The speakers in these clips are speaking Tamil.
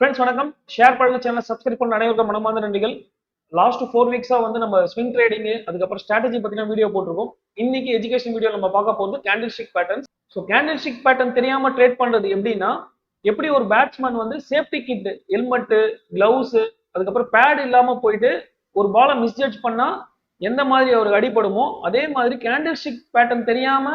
ஃப்ரெண்ட்ஸ் வணக்கம். ஷேர் பண்ணுங்க சேனல் சப்ஸ்கிரைப் பண்ண. அனைவருக்கும் மனமார்ந்த நன்றிகள். லாஸ்ட் ஃபோர் வீக்ஸா வந்து நம்ம ஸ்விங் ட்ரேடிங் அதுக்கப்புறம் ஸ்ட்ராட்டஜி பத்தின வீடியோ போட்டிருக்கோம். இன்னைக்கு எஜுகேஷன் வீடியோ நம்ம பார்க்க போகிறது candle stick patterns so candle stick pattern தெரியாம ட்ரேட் பண்றது எப்படின்னா எப்படி ஒரு பேட்ஸ்மேன் வந்து சேஃப்டி கிட் ஹெல்மெட்டு கிளவுஸ் அதுக்கப்புறம் பேட் இல்லாம போயிட்டு ஒரு பாலை மிஸ்ஜட்ஜ் பண்ணா எந்த மாதிரி அவருக்கு அடிபடுமோ அதே மாதிரி கேண்டில் ஸ்டிக் பேட்டர்ன் தெரியாம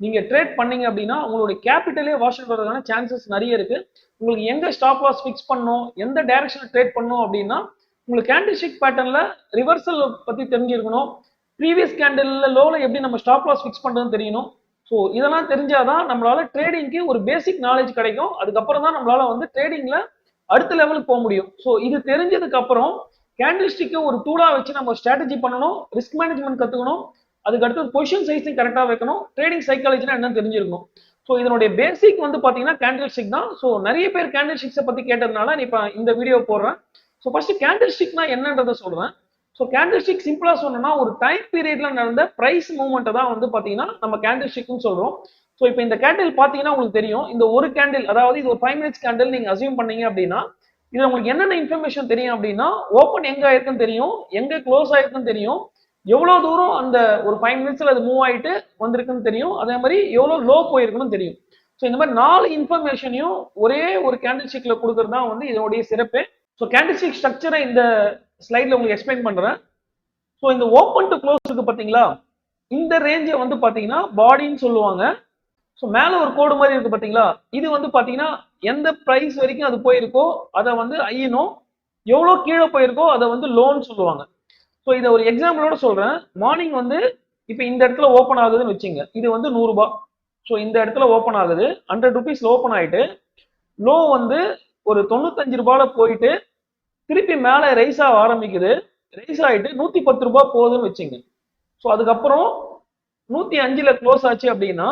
நீங்கள் ட்ரேட் பண்ணீங்க அப்படின்னா உங்களுடைய கேபிட்டலே வாஷ் அவுட் வரதுக்கான சான்சஸ் நிறைய இருக்குது உங்களுக்கு எங்கே ஸ்டாப் லாஸ் ஃபிக்ஸ் பண்ணணும் எந்த டைரக்ஷனில் ட்ரேட் பண்ணணும் அப்படின்னா உங்களுக்கு கேண்டில்ஷிக் ஸ்டிக் ரிவர்சல் பற்றி தெரிஞ்சிருக்கணும். ப்ரீவியஸ் கேண்டலில் லோவில் எப்படி நம்ம ஸ்டாப் லாஸ் ஃபிக்ஸ் பண்ணுறதுன்னு தெரியணும். ஸோ இதெல்லாம் தெரிஞ்சாதான் நம்மளால ட்ரேடிங்க்கு ஒரு பேசிக் நாலேஜ் கிடைக்கும். அதுக்கப்புறம் தான் நம்மளால வந்து ட்ரேடிங்கில் அடுத்த லெவலுக்கு போக முடியும். ஸோ இது தெரிஞ்சதுக்கு அப்புறம் கேண்டில் ஸ்டிக்கை ஒரு டூலாக வச்சு நம்ம ஸ்ட்ராட்டஜி பண்ணணும் ரிஸ்க் மேனேஜ்மெண்ட் கற்றுக்கணும் அதுக்கு அடுத்து பொசிஷன் சைஸும் கரெக்டாக வைக்கணும். ட்ரேடிங் சைக்காலஜினா என்னன்னு தெரிஞ்சிருக்கணும். ஸோ இதனுடைய பேசிக் வந்து பார்த்தீங்கன்னா கேண்டில் ஸ்டிக் தான். ஸோ நிறைய பேர் கேண்டில் ஸ்டிக்ஸை பற்றி கேட்டதுனால நான் இப்போ இந்த வீடியோ போடுறேன். ஸோ ஃபர்ஸ்ட் கேண்டில் ஸ்டிக்னா என்னன்றதை சொல்றேன். ஸோ கேண்டில் ஸ்டிக் சிம்பிளாக சொன்னோம்னா ஒரு டைம் பீரியட்ல நடந்த பிரைஸ் மூவ்மெண்ட்டை தான் வந்து பார்த்தீங்கன்னா நம்ம கேண்டில் ஸ்டிக்னு சொல்றோம். ஸோ இப்போ இந்த கேண்டில் பார்த்தீங்கன்னா உங்களுக்கு தெரியும். இந்த ஒரு கேண்டில் அதாவது இது ஒரு ஃபைவ் மினிட்ஸ் கேண்டில் நீங்க அசியூம் பண்ணீங்க அப்படின்னா இதில் உங்களுக்கு என்னென்ன இன்ஃபர்மேஷன் தெரியும் அப்படின்னா ஓப்பன் எங்கே ஆயிருக்குன்னு தெரியும் எங்கே க்ளோஸ் ஆயிருக்குன்னு தெரியும் எவ்வளோ தூரம் அந்த ஒரு ஃபைவ் மினிட்ஸில் அது மூவ் ஆகிட்டு வந்திருக்குன்னு தெரியும். அதே மாதிரி எவ்வளோ லோ போயிருக்குன்னு தெரியும். ஸோ இந்த மாதிரி நாலு இன்ஃபர்மேஷனையும் ஒரே ஒரு கேண்டில் ஸ்டிக்ல கொடுக்குறது தான் வந்து இதனுடைய சிறப்பு. ஸோ கேண்டில் ஸ்டிக் ஸ்ட்ரக்சரை இந்த ஸ்லைடில் உங்களுக்கு எக்ஸ்பிளைன் பண்ணுறேன் ஸோ இந்த ஓப்பன் டு க்ளோஸ் இருக்கு பார்த்தீங்களா? இந்த ரேஞ்சை வந்து பார்த்தீங்கன்னா பாடின்னு சொல்லுவாங்க. ஸோ மேலே ஒரு கோடு மாதிரி இருக்குது பார்த்தீங்களா? இது வந்து பார்த்தீங்கன்னா எந்த ப்ரைஸ் வரைக்கும் அது போயிருக்கோ அதை வந்து ஐயனும் எவ்வளோ கீழே போயிருக்கோ அதை வந்து லோன் சொல்லுவாங்க. ஸோ இதை ஒரு எக்ஸாம்பிளோட சொல்றேன். மார்னிங் வந்து இப்போ இந்த இடத்துல ஓப்பன் ஆகுதுன்னு வச்சுங்க. இது வந்து நூறுரூபா ஸோ இந்த இடத்துல ஓப்பன் ஆகுது. ஹண்ட்ரட் ருபீஸ்ல ஓப்பன் ஆயிட்டு லோ வந்து ஒரு தொண்ணூத்தஞ்சு ரூபாயில போயிட்டு திருப்பி மேலே ரைஸ் ஆக ஆரம்பிக்குது. ரைஸ் ஆகிட்டு நூற்றி பத்து ரூபா போகுதுன்னு வச்சுங்க. ஸோ அதுக்கப்புறம் நூற்றி அஞ்சில் க்ளோஸ் ஆச்சு அப்படின்னா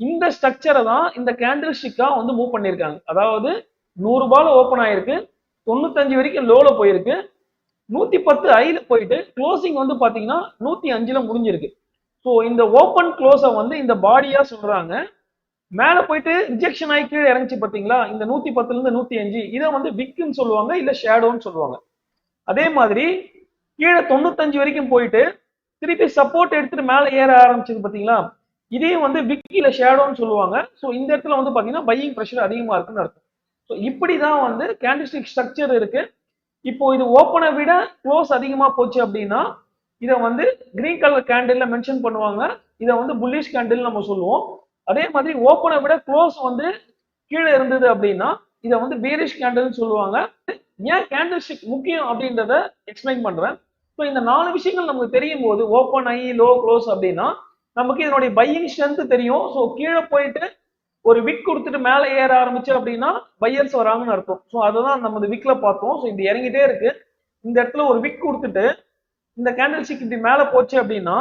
இந்த ஸ்ட்ரக்சரை தான் இந்த கேண்டில் ஸ்டிக்காக வந்து மூவ் பண்ணியிருக்காங்க. அதாவது நூறுரூபாவில் ஓப்பன் ஆயிருக்கு. தொண்ணூத்தஞ்சு வரைக்கும் லோவில் போயிருக்கு. நூத்தி பத்து ஐல போயிட்டு க்ளோசிங் வந்து பாத்தீங்கன்னா நூத்தி அஞ்சுல முடிஞ்சிருக்கு. ஸோ இந்த ஓப்பன் க்ளோஸை வந்து இந்த பாடியா சொல்றாங்க. மேல போயிட்டு ரிஜெக்ஷன் ஆகி கீழே இறங்குச்சு பாத்தீங்களா? இந்த நூத்தி பத்துல இருந்து நூத்தி அஞ்சு. இதை வந்து விக்குன்னு சொல்லுவாங்க இல்ல ஷேடோன்னு சொல்லுவாங்க. அதே மாதிரி கீழே தொண்ணூத்தஞ்சு வரைக்கும் போயிட்டு திருப்பி சப்போர்ட் எடுத்துட்டு மேல ஏற ஆரம்பிச்சது பாத்தீங்களா? இதையும் வந்து விக்கில ஷேடோன்னு சொல்லுவாங்க. ஸோ இந்த இடத்துல வந்து பாத்தீங்கன்னா பையிங் ப்ரெஷர் அதிகமா இருக்குன்னு அர்த்தம். ஸோ இப்படிதான் வந்து கேண்டிஸ்டிக் ஸ்ட்ரக்சர் இருக்கு. இப்போ இது ஓப்பனை விட க்ளோஸ் அதிகமாக போச்சு அப்படின்னா இதை வந்து கிரீன் கலர் கேண்டில்ல மென்ஷன் பண்ணுவாங்க. இதை வந்து புல்லிஷ் கேண்டில் நம்ம சொல்லுவோம். அதே மாதிரி ஓப்பனை விட க்ளோஸ் வந்து கீழே இருந்தது அப்படின்னா இதை வந்து பீரிஷ் கேண்டில்னு சொல்லுவாங்க. ஏன் கேண்டில் ஸ்டிக் முக்கியம் அப்படின்றத எக்ஸ்பிளைன் பண்றேன். ஸோ இந்த நாலு விஷயங்கள் நமக்கு தெரியும் போது ஓப்பன் ஐ லோ க்ளோஸ் அப்படின்னா நமக்கு இதனுடைய பையிங் ஸ்ட்ரென்த் தெரியும். ஸோ கீழே போயிட்டு ஒரு விக் கொடுத்துட்டு மேலே ஏற ஆரம்பிச்சு அப்படின்னா பையர்ஸ் வராங்கன்னு அர்த்தம். ஸோ அதை தான் நம்ம விக்ல பார்த்தோம். ஸோ இது இறங்கிட்டே இருக்கு. இந்த இடத்துல ஒரு விக் கொடுத்துட்டு இந்த கேண்டில் ஸ்டிக் இப்படி மேலே போச்சு அப்படின்னா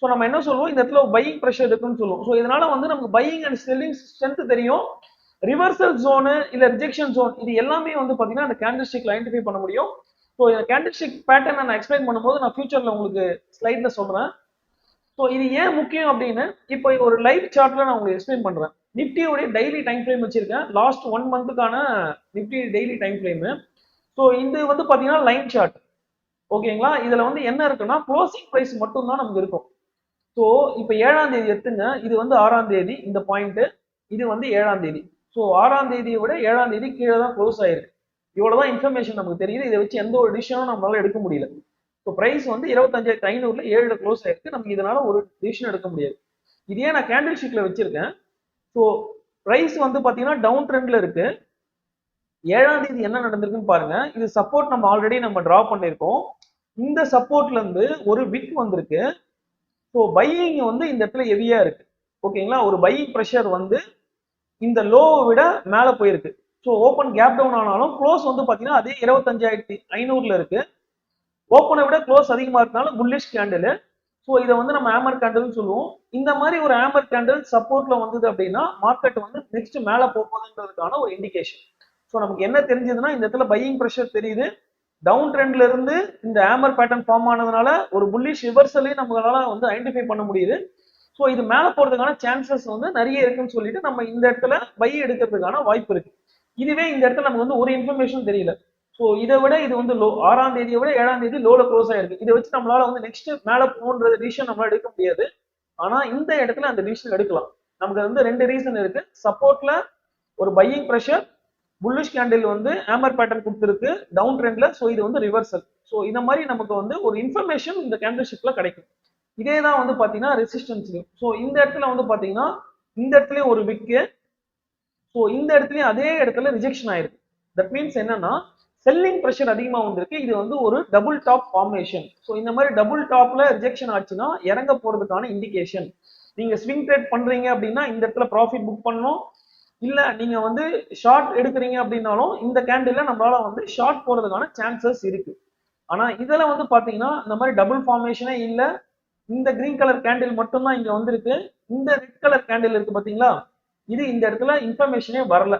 ஸோ நம்ம என்ன சொல்லுவோம்? இந்த இடத்துல பையிங் ப்ரெஷர் இருக்குன்னு சொல்லுவோம். ஸோ இதனால வந்து நமக்கு பையிங் அண்ட் செல்லிங் ஸ்ட்ரென்த் தெரியும். ரிவர்சல் ஜோனு இல்ல ரிஜெக்ஷன் ஜோன் இது எல்லாமே வந்து பாத்தீங்கன்னா அந்த கேண்டில் ஸ்டிக்ல ஐடென்டிஃபை பண்ண முடியும். ஸோ இந்த கேண்டில் ஸ்டிக் பேட்டர்னை நான் எக்ஸ்பிளைன் பண்ணும்போது நான் ஃபியூச்சர்ல உங்களுக்கு ஸ்லைட்ல சொல்றேன். ஸோ இது ஏன் முக்கியம் அப்படின்னு இப்போ ஒரு லைவ் சார்ட்ல நான் உங்களுக்கு எக்ஸ்பிளைன் பண்றேன். நிப்டியோடைய டெய்லி டைம் ஃப்ரேம் வச்சிருக்கேன். Last one மந்த்துக்கான Nifty daily time frame so இது வந்து பார்த்தீங்கன்னா லைன் சார்ட் ஓகேங்களா இதில் வந்து என்ன இருக்குன்னா க்ளோசிங் ப்ரைஸ் மட்டும்தான் நமக்கு இருக்கும். ஸோ இப்போ ஏழாம் தேதி எடுத்துங்க. இது வந்து ஆறாம் தேதி இந்த பாயிண்ட்டு இது வந்து ஏழாம் தேதி. ஸோ ஆறாம் தேதியை விட ஏழாம் தேதி கீழே தான் க்ளோஸ் ஆயிருக்கு. இவ்வளோதான் இன்ஃபர்மேஷன் நமக்கு தெரியுது. இதை வச்சு எந்த ஒரு டிசிஷனும் நம்மளால எடுக்க முடியல. ஸோ ப்ரைஸ் வந்து இருபத்தஞ்சாயிரத்தி ஐநூறுல ஏழில் க்ளோஸ் ஆயிருக்கு. நமக்கு இதனால ஒரு டிசிஷன் எடுக்க முடியாது. இதே நான் கேண்டில் ஷீட்ல வச்சிருக்கேன். ஸோ ப்ரைஸ் வந்து பார்த்தீங்கன்னா டவுன் ட்ரெண்ட்ல இருக்கு. ஏழாம் தேதி என்ன நடந்திருக்குன்னு பாருங்க. இது சப்போர்ட் நம்ம ஆல்ரெடி நம்ம டிரா பண்ணியிருக்கோம். இந்த சப்போர்ட்ல இருந்து ஒரு விக் வந்திருக்கு. ஸோ பையிங் வந்து இந்த இடத்துல ஹெவியா இருக்கு. ஓகேங்களா ஒரு பையிங் ப்ரெஷர் வந்து இந்த லோவை விட மேலே போயிருக்கு. ஸோ ஓப்பன் கேப் டவுன் ஆனாலும் க்ளோஸ் வந்து பார்த்தீங்கன்னா அதே இருபத்தஞ்சாயிரத்தி ஐநூறுல இருக்கு. ஓப்பனை விட க்ளோஸ் அதிகமாக இருக்கனால புல்லிஷ் கேண்டில் ஸோ இதை வந்து நம்ம ஆமர் கேண்டல்னு சொல்லுவோம். இந்த மாதிரி ஒரு ஆமர் கேண்டில் சப்போர்ட்ல வந்தது அப்படின்னா மார்க்கெட் வந்து நெக்ஸ்ட் மேலே போகுதுன்றதுக்கான ஒரு இண்டிகேஷன் ஸோ நமக்கு என்ன தெரிஞ்சதுன்னா இந்த இடத்துல பையிங் ப்ரெஷர் தெரியுது. டவுன் ட்ரெண்ட்ல இருந்து இந்த ஆமர் பேட்டர்ன் ஃபார்ம் ஆனதுனால ஒரு புல்லிஷ் ரிவர்சலையும் நம்மளால வந்து ஐடென்டிஃபை பண்ண முடியுது. ஸோ இது மேலே போறதுக்கான சான்சஸ் வந்து நிறைய இருக்குன்னு சொல்லிட்டு நம்ம இந்த இடத்துல பை எடுக்கிறதுக்கான வாய்ப்பு இருக்கு. இதுவே இந்த இடத்துல நமக்கு வந்து ஒரு இன்ஃபர்மேஷன் தெரியல. ஸோ இதை விட இது வந்து லோ ஆறாம் தேதியை விட ஏழாம் தேதி லோல க்ளோஸ் ஆயிருக்கு. இதை வச்சு நம்மளால வந்து நெக்ஸ்ட் மேல போன்ற டிசிஷன் நம்மளால எடுக்க முடியாது. ஆனா இந்த இடத்துல அந்த டிசிஷன் எடுக்கலாம். நமக்கு வந்து ரெண்டு ரீசன் இருக்கு. சப்போர்ட்ல ஒரு பையிங் ப்ரெஷர் புல்லிஷ் கேண்டில் வந்து ஆமர் பேட்டர்ன் கொடுத்துருக்கு டவுன் ட்ரெண்ட்ல ஸோ இது வந்து ரிவர்சல் ஸோ இந்த மாதிரி நமக்கு வந்து ஒரு இன்ஃபர்மேஷன் இந்த கேண்டில்ஷிப்ல கிடைக்கும். இதே தான் வந்து பாத்தீங்கன்னா ரெசிஸ்டன்ஸ்லையும் ஸோ இந்த இடத்துல வந்து பாத்தீங்கன்னா இந்த இடத்துலயும் ஒரு விக்கு ஸோ இந்த இடத்துலயும் அதே இடத்துல ரிஜெக்ஷன் ஆயிருக்கு. தட் மீன்ஸ் என்னன்னா செல்லிங் ப்ரெஷர் அதிகமாக வந்திருக்கு. இது வந்து ஒரு டபுள் டாப் ஃபார்மேஷன் ஸோ இந்த மாதிரி டபுள் டாப்ல ரிஜெக்ஷன் ஆச்சுன்னா இறங்க போறதுக்கான இண்டிகேஷன் நீங்க ஸ்விங் ட்ரேட் பண்றீங்க அப்படின்னா இந்த இடத்துல ப்ராஃபிட் புக் பண்ணணும். இல்ல நீங்க வந்து ஷார்ட் எடுக்கிறீங்க அப்படின்னாலும் இந்த கேண்டில்ல நம்மளால வந்து ஷார்ட் போறதுக்கான சான்சஸ் இருக்கு. ஆனா இதுல வந்து பாத்தீங்கன்னா இந்த மாதிரி டபுள் ஃபார்மேஷனே இல்ல. இந்த கிரீன் கலர் கேண்டில் மட்டும்தான் இங்க வந்திருக்கு. இந்த ரெட் கலர் கேண்டில் இருக்கு பாத்தீங்களா? இது இந்த இடத்துல இன்ஃபர்மேஷனே வரல.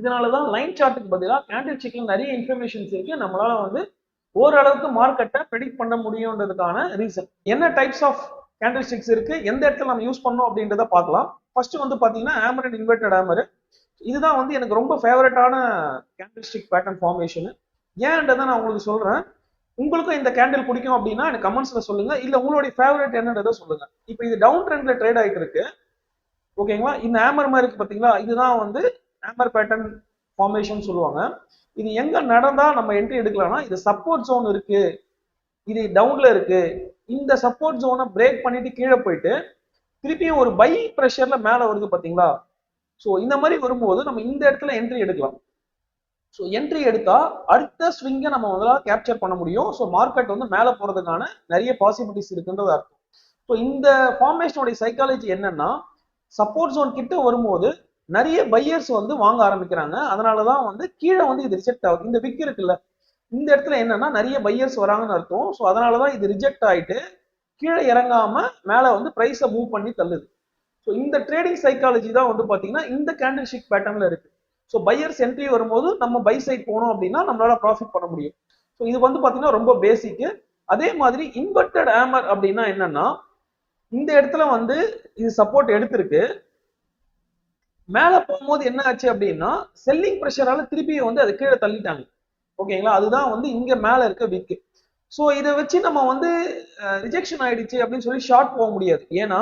இதனாலதான் லைன் சார்ட்டுக்கு பதிலாக கேண்டில் சிக்ல நிறைய இன்ஃபர்மேஷன்ஸ் இருக்கு. நம்மளால வந்து ஓரளவுக்கு மார்க்கெட்டை ப்ரெடிக்ட் பண்ண முடியுன்றதுக்கான ரீசன் என்ன டைப்ஸ் ஆஃப் கேண்டில் ஸ்டிக்ஸ் இருக்கு? எந்த இடத்துல நம்ம யூஸ் பண்ணோம் அப்படின்றத பார்க்கலாம். ஃபர்ஸ்ட் வந்து பார்த்தீங்கன்னா ஆமர் அண்ட் இன்வெர்டட் ஆமர் இதுதான் வந்து எனக்கு ரொம்ப ஃபேவரட்டான கேண்டில் ஸ்டிக் பேட்டர்ன் ஃபார்மேஷனு ஏன்றதை நான் உங்களுக்கு சொல்றேன். உங்களுக்கும் இந்த கேண்டில் பிடிக்கும் அப்படின்னா எனக்கு கமெண்ட்ஸ்ல சொல்லுங்க. இல்ல உங்களுடைய ஃபேவரட் என்னன்றதை சொல்லுங்க. இப்போ இது டவுன் ட்ரெண்ட்ல ட்ரேட் ஆகிட்டு இருக்கு. ஓகேங்களா இந்த ஆமர் மாதிரி இருக்கு பாத்தீங்களா இதுதான் வந்து ஹேமர் பேட்டர்ன் ஃபார்மேஷன் சொல்லுவாங்க. இது எங்க நடந்தா நம்ம என்ட்ரி எடுக்கலாம்னா இது சப்போர்ட் ஜோன் இருக்கு. இது டவுன்ல இருக்கு. இந்த சப்போர்ட் ஜோனை பிரேக் பண்ணிட்டு கீழே போயிட்டு திருப்பியும் ஒரு பை ப்ரெஷர்ல மேல வருது பாத்தீங்களா? ஸோ இந்த மாதிரி வரும்போது நம்ம இந்த இடத்துல என்ட்ரி எடுக்கலாம். ஸோ என்ட்ரி எடுத்தா அடுத்த ஸ்விங்கை நம்ம முதல்ல கேப்சர் பண்ண முடியும். ஸோ மார்க்கெட் வந்து மேலே போறதுக்கான நிறைய பாசிபிலிட்டிஸ் இருக்குன்றது அர்த்தம். ஸோ இந்த ஃபார்மேஷனுடைய சைக்காலஜி என்னன்னா சப்போர்ட் ஜோன் கிட்ட வரும்போது நிறைய பையர்ஸ் வந்து வாங்க ஆரம்பிக்கிறாங்க. அதனாலதான் வந்து கீழே வந்து இது ரிஜெக்ட் ஆகுது. இந்த விக் இருக்குல்ல. இந்த இடத்துல என்னன்னா நிறைய பையர்ஸ் வராங்கன்னு அர்த்தம். ஸோ அதனாலதான் இது ரிஜெக்ட் ஆயிட்டு கீழே இறங்காம மேல வந்து ப்ரைஸை மூவ் பண்ணி தள்ளுது. ஸோ இந்த ட்ரேடிங் சைக்காலஜி தான் வந்து பாத்தீங்கன்னா இந்த கேண்டில் ஷிக் பேட்டர்ன்ல இருக்கு. ஸோ பையர்ஸ் என்ட்ரி வரும்போது நம்ம பை சைட் போனோம் அப்படின்னா நம்மளால ப்ராஃபிட் பண்ண முடியும். ஸோ இது வந்து பாத்தீங்கன்னா ரொம்ப பேசிக்கு அதே மாதிரி இன்வெர்டட் ஆமர் அப்படின்னா என்னன்னா இந்த இடத்துல வந்து இது சப்போர்ட் எடுத்திருக்கு. மேல போகும்போது என்ன ஆச்சு அப்படின்னா செல்லிங் ப்ரெஷரால திருப்பியும் வந்து அது கீழே தள்ளிட்டாங்க. ஓகேங்களா? அதுதான் வந்து இங்க மேல இருக்க விக்கு ஸோ இதை வச்சு நம்ம வந்து ரிஜெக்ஷன் ஆயிடுச்சு அப்படின்னு சொல்லி ஷார்ட் போக முடியாது. ஏன்னா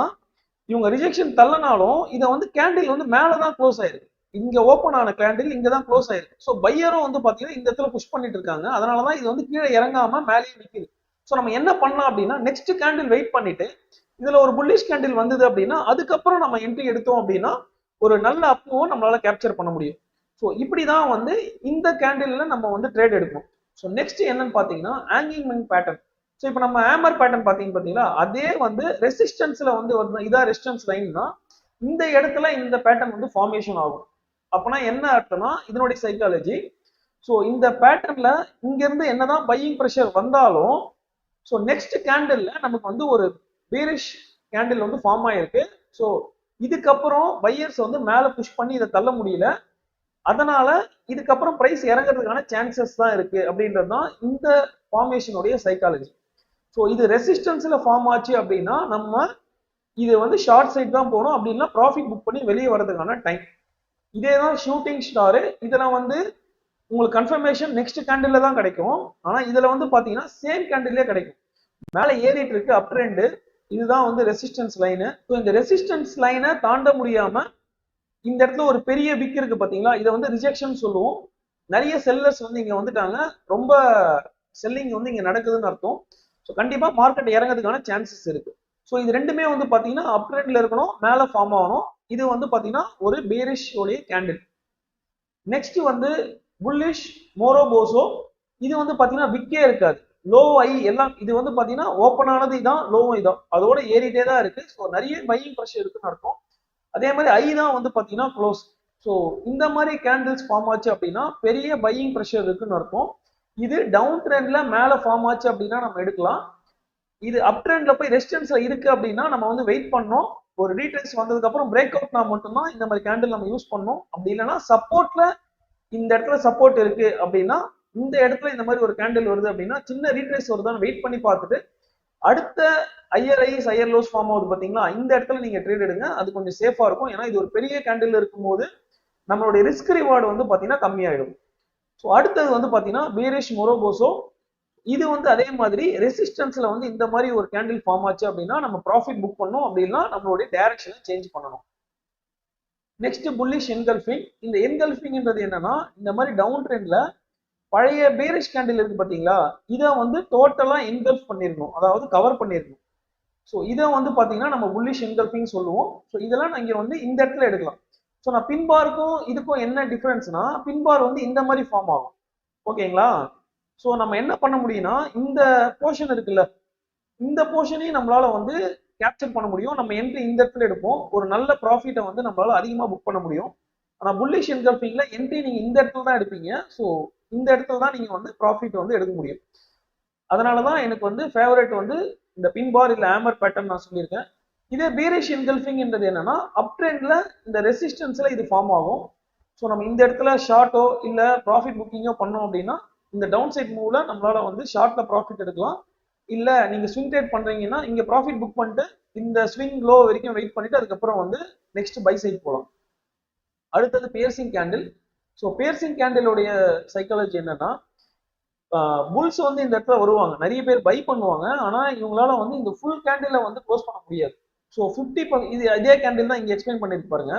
இவங்க ரிஜெக்ஷன் தள்ளனாலும் இதை வந்து கேண்டில் வந்து மேலதான் க்ளோஸ் ஆயிருக்கு. இங்க ஓப்பன் ஆன கேண்டில் இங்க தான் க்ளோஸ் ஆயிருக்கு ஸோ பையரும் வந்து பாத்தீங்கன்னா இந்த இடத்துல புஷ் பண்ணிட்டு இருக்காங்க. அதனாலதான் இது வந்து கீழே இறங்காம மேலேயே நிற்குது ஸோ நம்ம என்ன பண்ணலாம் அப்படின்னா நெக்ஸ்ட் கேண்டில் வெயிட் பண்ணிட்டு இதுல ஒரு புல்லிஷ் கேண்டில் வந்தது அப்படின்னா அதுக்கப்புறம் நம்ம என்ட்ரி எடுத்தோம் அப்படின்னா ஒரு நல்ல அப்புவை நம்மளால கேப்சர் பண்ண முடியும். ஸோ இப்படி தான் வந்து இந்த கேண்டிலில் நம்ம வந்து ட்ரேட் எடுக்கணும். ஸோ நெக்ஸ்ட் என்னன்னு பார்த்தீங்கன்னா ஆங்கிங் மிங் பேட்டர்ன் ஸோ இப்போ நம்ம ஆமர் பேட்டர்ன் பார்த்தீங்க பார்த்தீங்களா அதே வந்து ரெசிஸ்டன்ஸில் வந்து இதாக ரெசிஸ்டன்ஸ் லைன்னா இந்த இடத்துல இந்த பேட்டர்ன் வந்து ஃபார்மேஷன் ஆகும். அப்போனா என்ன அர்த்தம்னா இதனுடைய சைக்காலஜி ஸோ இந்த பேட்டர்ன்ல இங்கேருந்து என்னதான் பையிங் ப்ரெஷர் வந்தாலும் ஸோ நெக்ஸ்ட் கேண்டிலில் நமக்கு வந்து ஒரு பீரிஷ் கேண்டில் வந்து ஃபார்ம் ஆயிருக்கு. ஸோ இதுக்கப்புறம் பையர்ஸ் வந்து மேல புஷ் பண்ணி இதை தள்ள முடியல. அதனால இதுக்கப்புறம் பிரைஸ் இறங்குறதுக்கான சான்சஸ் தான் இருக்கு அப்படின்றது தான் இந்த ஃபார்மேஷனுடைய சைக்காலஜி ஸோ இது ரெசிஸ்டன்ஸ்ல ஃபார்ம் ஆச்சு அப்படின்னா நம்ம இது வந்து ஷார்ட் சைட் தான் போகணும். அப்படின்னா ப்ராஃபிட் புக் பண்ணி வெளியே வர்றதுக்கான டைம் இதே தான் ஷூட்டிங் ஸ்டாரு இதெல்லாம் வந்து உங்களுக்கு கன்ஃபர்மேஷன் நெக்ஸ்ட் கேண்டில் தான் கிடைக்கும். ஆனால் இதில் வந்து பார்த்தீங்கன்னா சேம் கேண்டிலே கிடைக்கும். மேலே ஏறிட்டு இருக்கு அப் ட்ரெண்டு இதுதான் வந்து ரெசிஸ்டன்ஸ் லைனு ஸோ இந்த ரெசிஸ்டன்ஸ் லைனை தாண்ட முடியாம இந்த இடத்துல ஒரு பெரிய விக் இருக்கு பாத்தீங்களா? இதை வந்து ரிஜெக்ஷன் சொல்லுவோம். நிறைய செல்லர்ஸ் வந்து இங்க வந்துட்டாங்க. ரொம்ப செல்லிங் வந்து இங்க நடக்குதுன்னு அர்த்தம். ஸோ கண்டிப்பா மார்க்கெட் இறங்கிறதுக்கான சான்சஸ் இருக்கு. ஸோ இது ரெண்டுமே வந்து பாத்தீங்கன்னா அப் ட்ரெண்ட்ல இருக்கணும் மேல ஃபார்ம் ஆகணும். இது வந்து பாத்தீங்கன்னா ஒரு பேரிஷ் உடைய கேண்டில் நெக்ஸ்ட் வந்து புல்லிஷ் மோரோபோசோ இது வந்து பாத்தீங்கன்னா விக்கே இருக்காது. லோ ஐ எல்லாம் இது வந்து பாத்தீங்கன்னா ஓப்பன் ஆனது இதான் லோவும் இதான். அதோட ஏறிட்டே தான் இருக்கு. ஸோ நிறைய பையிங் ப்ரெஷர் இருக்குன்னு அர்த்தம். அதே மாதிரி ஐ தான் வந்து பாத்தீங்கன்னா க்ளோஸ் ஸோ இந்த மாதிரி கேண்டில்ஸ் ஃபார்ம் ஆச்சு அப்படின்னா பெரிய பையிங் ப்ரெஷர் இருக்குன்னு அர்த்தம். இது டவுன் ட்ரெண்ட்ல மேல ஃபார்ம் ஆச்சு அப்படின்னா நம்ம எடுக்கலாம். இது அப் ட்ரெண்ட்ல போய் ரெசிஸ்டன்ஸ்ல இருக்கு அப்படின்னா நம்ம வந்து வெயிட் பண்ணோம். ஒரு ரீட்ரேஸ் வந்ததுக்கு அப்புறம் பிரேக் அவுட்னா மட்டும்தான் இந்த மாதிரி கேண்டில் நம்ம யூஸ் பண்ணோம். அப்படி இல்லைன்னா சப்போர்ட்ல இந்த இடத்துல சப்போர்ட் இருக்கு அப்படின்னா இந்த இடத்துல இந்த மாதிரி ஒரு கேண்டில் வருது அப்படின்னா சின்ன ரீட்ரேஸ் வருதான்னு வெயிட் பண்ணி பார்த்துட்டு அடுத்த higher highs higher lows form ஆகுது பார்த்தீங்களா? இந்த இடத்துல நீங்கள் ட்ரேட் எடுங்க. அது கொஞ்சம் சேஃபாக இருக்கும். ஏன்னா இது ஒரு பெரிய கேண்டில் இருக்கும்போது நம்மளுடைய ரிஸ்க் ரிவார்டு வந்து பார்த்தீங்கன்னா கம்மியாயிடும். ஸோ அடுத்தது வந்து பார்த்தீங்கன்னா பீரிஷ் மொரோபோசோ இது வந்து அதே மாதிரி ரெசிஸ்டன்ஸில் வந்து இந்த மாதிரி ஒரு கேண்டில் ஃபார்ம் ஆச்சு அப்படின்னா நம்ம ப்ராஃபிட் புக் பண்ணோம் அப்படின்னா நம்மளுடைய டைரக்ஷனை சேஞ்ச் பண்ணணும். நெக்ஸ்ட் புல்லிஷ் என்கல்ஃபிங் இந்த என்கல்ஃபிங்ன்றது என்னன்னா இந்த மாதிரி டவுன் ட்ரெண்ட்ல பழைய பேரிஷ் கேண்டில் இருக்கு பார்த்தீங்களா இதை வந்து டோட்டலாக என்கல்ஃப் பண்ணிருக்கணும் அதாவது கவர் பண்ணிருக்கணும் ஸோ இதை வந்து பார்த்தீங்கன்னா நம்ம புல்லிஷ் என்கல்ஃபிங் சொல்லுவோம். ஸோ இதெல்லாம் இங்க வந்து இந்த இடத்துல எடுக்கலாம். ஸோ நான் பின்பாருக்கும் இதுக்கும் என்ன டிஃப்ரென்ஸ்னா பின்பார் வந்து இந்த மாதிரி ஃபார்ம் ஆகும். ஓகேங்களா ஸோ நம்ம என்ன பண்ண முடியும்னா இந்த போர்ஷன் இருக்குல்ல இந்த போர்ஷனையும் நம்மளால வந்து கேப்சர் பண்ண முடியும். நம்ம என்ட்ரி இந்த இடத்துல எடுப்போம். ஒரு நல்ல ப்ராஃபிட்டை வந்து நம்மளால அதிகமாக புக் பண்ண முடியும். ஆனால் புல்லிஷ் என்கல்ஃபிங்கில் என்ட்ரி நீங்கள் இந்த இடத்துல தான் எடுப்பீங்க. ஸோ இந்த இடத்துல தான் நீங்க வந்து ப்ராஃபிட் வந்து எடுக்க முடியும். அதனால தான் எனக்கு வந்து ஃபேவரட் வந்து இந்த பின்பார் இல்லை ஆமர் பேட்டர்ன் நான் சொல்லியிருக்கேன். இதே பீரிஷ் என்கல்ஃபிங்ன்றது என்னன்னா அப் ட்ரெண்ட்ல இந்த ரெசிஸ்டன்ஸ்ல இது ஃபார்ம் ஆகும். ஸோ நம்ம இந்த இடத்துல ஷார்ட்டோ இல்லை ப்ராஃபிட் புக்கிங்கோ பண்ணோம் அப்படின்னா இந்த டவுன் சைட் மூவ்ல நம்மளால வந்து ஷார்ட்ல ப்ராஃபிட் எடுக்கலாம். இல்ல நீங்க ஸ்விங் ட்ரேட் பண்றீங்கன்னா இங்க ப்ராஃபிட் புக் பண்ணிட்டு இந்த ஸ்விங் லோ வரைக்கும் வெயிட் பண்ணிட்டு அதுக்கப்புறம் வந்து நெக்ஸ்ட் பை சைட் போகலாம் அடுத்தது பியர்சிங் கேண்டில் ஸோ பேர்சிங் கேண்டிலுடைய சைக்காலஜி என்னன்னா புல்ஸ் வந்து இந்த இடத்துல வருவாங்க. நிறைய பேர் பை பண்ணுவாங்க. ஆனால் இவங்களால வந்து இந்த ஃபுல் கேண்டில வந்து க்ளோஸ் பண்ண முடியாது. ஸோ ஃபிஃப்டி இது இதே கேண்டில் தான் இங்கே எக்ஸ்பிளைன் பண்ணிட்டு பாருங்க.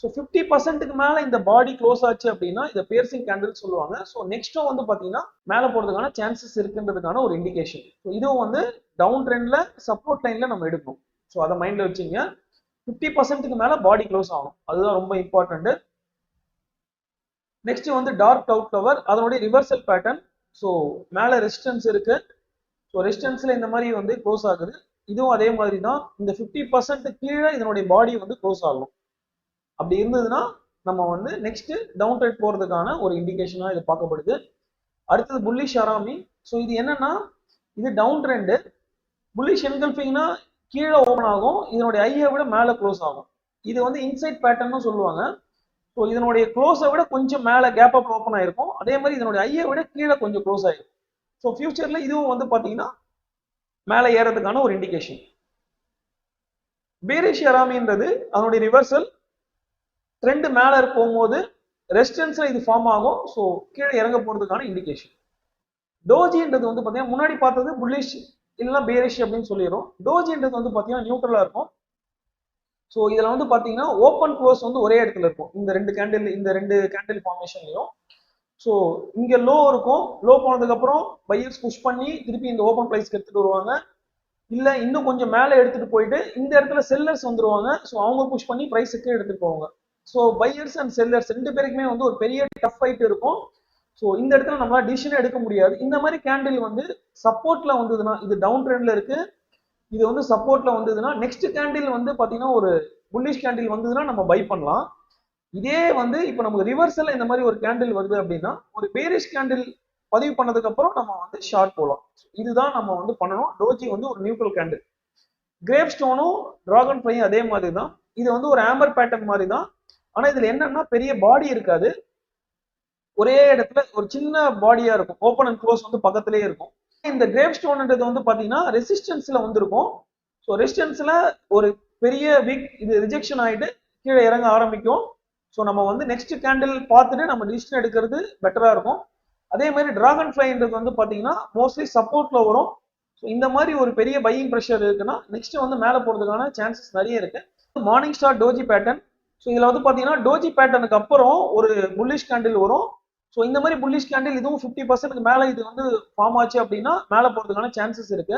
ஸோ ஃபிஃப்டி பர்சன்ட்டுக்கு மேலே இந்த பாடி க்ளோஸ் ஆச்சு அப்படின்னா இதை பேர்சிங் கேண்டில் சொல்லுவாங்க. ஸோ நெக்ஸ்ட்டும் வந்து பார்த்தீங்கன்னா மேலே போகிறதுக்கான சான்சஸ் இருக்குன்றதுக்கான ஒரு இண்டிகேஷன் ஸோ இதுவும் வந்து டவுன் ட்ரெண்டில் சப்போர்ட் லைனில் நம்ம எடுக்கணும். ஸோ அதை மைண்டில் வச்சுங்க. ஃபிஃப்டி பர்சன்ட்டுக்கு மேலே பாடி க்ளோஸ் ஆகும் அதுதான் ரொம்ப இம்பார்ட்டண்ட்டு நெக்ஸ்ட் வந்து டார்க் டவுட் கவர் அதனுடைய ரிவர்சல் பேட்டர்ன் ஸோ மேலே ரெசிஸ்டன்ஸ் இருக்கு. ஸோ ரெசிஸ்டன்ஸில் இந்த மாதிரி வந்து க்ளோஸ் ஆகுது. இதுவும் அதே மாதிரி தான் இந்த ஃபிஃப்டி பர்சன்ட் கீழே இதனுடைய பாடி வந்து க்ளோஸ் ஆகும். அப்படி இருந்ததுன்னா நம்ம வந்து நெக்ஸ்ட் டவுன் ட்ரெட் போகிறதுக்கான ஒரு இண்டிகேஷனாக இது பார்க்கப்படுது. அடுத்தது புல்லிஷ் அராமி ஸோ இது என்னன்னா இது டவுன் ட்ரெண்டு புல்லிஷ் என்கல்ஃபிங்னா கீழே ஓப்பன் ஆகும். இதனுடைய ஐயை விட மேலே க்ளோஸ் ஆகும். இது வந்து இன்சைட் பேட்டர்ன்னு சொல்லுவாங்க. ஸோ இதனுடைய க்ளோஸை விட கொஞ்சம் மேலே கேப் அப் ஓப்பன் ஆயிருக்கும். அதே மாதிரி இதனுடைய ஐயை விட கீழே கொஞ்சம் க்ளோஸ் ஆயிருக்கும். ஸோ ஃபியூச்சரில் இதுவும் வந்து பார்த்தீங்கன்னா மேலே ஏறதுக்கான ஒரு இண்டிகேஷன் பீரிஷ் அராமின்றது அதனுடைய ரிவர்சல் ட்ரெண்டு மேலே போகும்போது ரெசிஸ்டன்ஸ்ல இது ஃபார்ம் ஆகும். ஸோ கீழே இறங்க போகிறதுக்கான இண்டிகேஷன் டோஜின்றது வந்து பார்த்தீங்கன்னா முன்னாடி பார்த்தது புல்லிஷ் இல்லைன்னா பேரிஷ் அப்படின்னு சொல்லிடும் டோஜின்றது வந்து பார்த்தீங்கன்னா நியூட்ரலாக இருக்கும். ஸோ இதில் வந்து பார்த்தீங்கன்னா ஓப்பன் க்ளோஸ் வந்து ஒரே இடத்துல இருக்கும். இந்த ரெண்டு கேண்டில் இந்த ரெண்டு கேண்டில் ஃபார்மேஷன்லையும் ஸோ இங்கே லோ இருக்கும். லோ போனதுக்கப்புறம் பையர்ஸ் புஷ் பண்ணி திருப்பி இந்த ஓப்பன் ப்ரைஸ்க்கு எடுத்துகிட்டு வருவாங்க. இல்லை இன்னும் கொஞ்சம் மேலே எடுத்துகிட்டு போயிட்டு இந்த இடத்துல செல்லர்ஸ் வந்துருவாங்க. ஸோ அவங்க புஷ் பண்ணி ப்ரைஸுக்கு எடுத்துகிட்டு போவாங்க. ஸோ பையர்ஸ் அண்ட் செல்லர்ஸ் ரெண்டு பேருக்குமே வந்து ஒரு பெரிய டஃப் ஃபைட் இருக்கும். ஸோ இந்த இடத்துல நம்மளால் டிசிஷன் எடுக்க முடியாது. இந்த மாதிரி கேண்டில் வந்து சப்போர்ட்டில் வந்ததுன்னா இது டவுன் ட்ரெண்டில் இருக்குது இது வந்து சப்போர்ட்ல வந்ததுன்னா நெக்ஸ்ட் கேண்டில் வந்து பாத்தீங்கன்னா ஒரு புல்லிஷ் கேண்டில் வந்ததுன்னா நம்ம பை பண்ணலாம். இதே வந்து இப்போ நமக்கு ரிவர்சல் இந்த மாதிரி ஒரு கேண்டில் வருது அப்படின்னா ஒரு பேரிஷ் கேண்டில் பதிவு பண்ணதுக்கு அப்புறம் நம்ம வந்து ஷார்ட் போகலாம் இதுதான் நம்ம வந்து பண்ணணும். டோஜி வந்து ஒரு நியூட்ரல் கேண்டில் கிரேப் ஸ்டோனும் டிராகன் ஃப்ரையும் அதே மாதிரி தான் இது வந்து ஒரு ஆம்பர் பேட்டர்ன் மாதிரி தான் ஆனா இதுல என்னன்னா பெரிய பாடி இருக்காது. ஒரே இடத்துல ஒரு சின்ன பாடியா இருக்கும். ஓப்பன் அண்ட் க்ளோஸ் வந்து பக்கத்திலே இருக்கும். இந்த கிரேப் ஸ்டோன்ன்றது வந்து பார்த்தீங்கன்னா ரெசிஸ்டன்ஸ்ல வந்திருக்கும். ஸோ ரெசிஸ்டன்ஸ்ல ஒரு பெரிய வீக் இது ரிஜெக்ஷன் ஆகிட்டு கீழே இறங்க ஆரம்பிக்கும். ஸோ நம்ம வந்து நெக்ஸ்ட் கேண்டில் பார்த்துட்டு நம்ம டிசிஷன் எடுக்கிறது பெட்டராக இருக்கும். அதே மாதிரி டிராகன் ஃபிளைன்றது வந்து பார்த்தீங்கன்னா மோஸ்ட்லி சப்போர்ட்ல வரும். ஸோ இந்த மாதிரி ஒரு பெரிய பையிங் ப்ரெஷர் இருக்குன்னா நெக்ஸ்ட் வந்து மேலே போகிறதுக்கான சான்சஸ் நிறைய இருக்கு. Morning star doji pattern so இதில் வந்து பார்த்தீங்கன்னா டோஜி பேட்டர்னுக்கு அப்புறம் ஒரு புல்லிஷ் கேண்டில் வரும். ஸோ இந்த மாதிரி புல்லிஷ் கேண்டில் இதுவும் ஃபிஃப்டி பர்சன்ட் மேலே இது வந்து ஃபார்ம் ஆச்சு அப்படின்னா மேலே போகிறதுக்கான சான்சஸ் இருக்கு.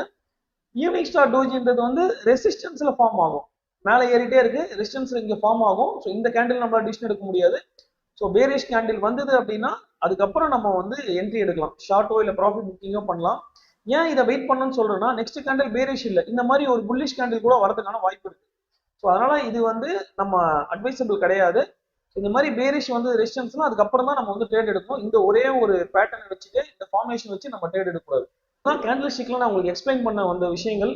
ஈவினிங் ஸ்டார் டோஜின்றது வந்து ரெசிஸ்டன்ஸில் ஃபார்ம் ஆகும். மேலே ஏறிட்டே இருக்கு ரெசிஸ்டன்ஸில் இங்கே ஃபார்ம் ஆகும். ஸோ இந்த கேண்டில் நம்மளால் டிசிஷன் எடுக்க முடியாது. ஸோ வேரியஸ் கேண்டில் வந்தது அப்படின்னா அதுக்கப்புறம் நம்ம வந்து என்ட்ரி எடுக்கலாம். ஷார்ட்டோ இல்லை ப்ராஃபிட் புக்கிங்கோ பண்ணலாம். ஏன் இதை வெயிட் பண்ணணும்னு சொல்றேன்னா நெக்ஸ்ட் கேண்டில் பேரிஷ் இல்லை. இந்த மாதிரி ஒரு புல்லிஷ் கேண்டில் கூட வரதுக்கான வாய்ப்பு இருக்கு. ஸோ அதனால இது வந்து நம்ம அட்வைசபிள் கிடையாது. இந்த மாதிரி பேரிஷ் வந்து ரெசிஸ்டன்ஸ்னா அதுக்கப்புறம் தான் நம்ம வந்து ட்ரேட் எடுக்கணும். இந்த ஒரே ஒரு பேட்டர்ன் வச்சுட்டு இந்த ஃபார்மேஷன் வச்சு நம்ம ட்ரேட் எடுக்கக்கூடாது. தான் கேண்டில் ஸ்டிக்ல நான் உங்களுக்கு எக்ஸ்பிளைன் பண்ண வந்த விஷயங்கள்.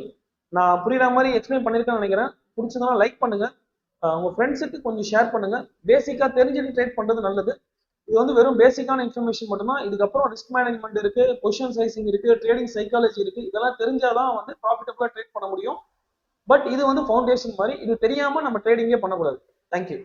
நான் புரியுற மாதிரி எக்ஸ்பிளைன் பண்ணியிருக்கேன்னு நினைக்கிறேன். பிடிச்சதுனா லைக் பண்ணுங்க. உங்க ஃப்ரெண்ட்ஸுக்கு கொஞ்சம் ஷேர் பண்ணுங்க. பேசிக்கா தெரிஞ்சுட்டு ட்ரேட் பண்றது நல்லது. இது வந்து வெறும் பேசிக்கான இன்ஃபர்மேஷன் மட்டும்தான். இதுக்கப்புறம் ரிஸ்க் மேனேஜ்மெண்ட் இருக்கு பொசிஷன் சைசிங் இருக்கு ட்ரேடிங் சைக்காலஜி இருக்கு. இதெல்லாம் தெரிஞ்சாதான் வந்து ப்ராஃபிட்டபுளா ட்ரேட் பண்ண முடியும். பட் இது வந்து ஃபவுண்டேஷன் மாதிரி. இது தெரியாம நம்ம ட்ரேடிங்கே பண்ணக்கூடாது. தேங்க்யூ